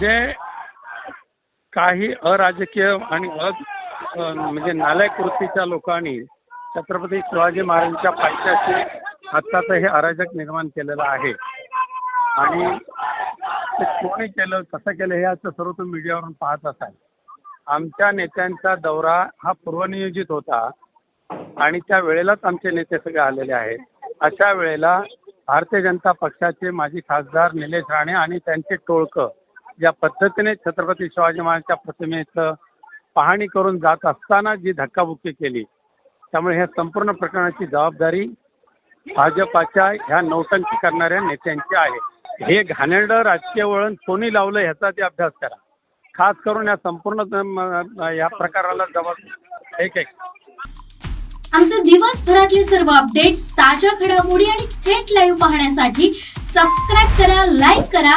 जे काही अराजकीय आणि अ म्हणजे नालायक वृत्तीच्या लोकांनी छत्रपती शिवाजी महाराजांच्या पायथ्याशी आत्ताचं हे अराजक निर्माण केलेलं आहे. आणि ते कोणी केलं कसं केलं हे आता सर्व तुम्ही मीडियावरून पाहत असाल. आमच्या नेत्यांचा दौरा हा पूर्वनियोजित होता आणि त्या वेळेलाच आमचे नेते सगळे आलेले आहेत. अशा वेळेला भारतीय जनता पक्षाचे माजी खासदार निलेश राणे आणि त्यांचे टोळकं ज्या पद्धतीने छत्रपती शिवाजी महाराजांच्या प्रतिमेचं पाहणी करून जात असताना जी धक्काबुक्की केली त्यामुळे ह्या संपूर्ण प्रकरणाची जबाबदारी भाजपाच्या ह्या नौटंकी करणाऱ्या नेत्यांची आहे. हे घाणेरडं राजकीय वळण कोणी लावलं ह्याचा ते अभ्यास करा. खास करून या संपूर्ण या प्रकाराला जबाब एक एक. आमचे दिवसभरातले सर्व अपडेट्स ताज्या घडामोडी आणि थेट लाईव्ह पाहण्यासाठी सबस्क्राईब करा लाईक करा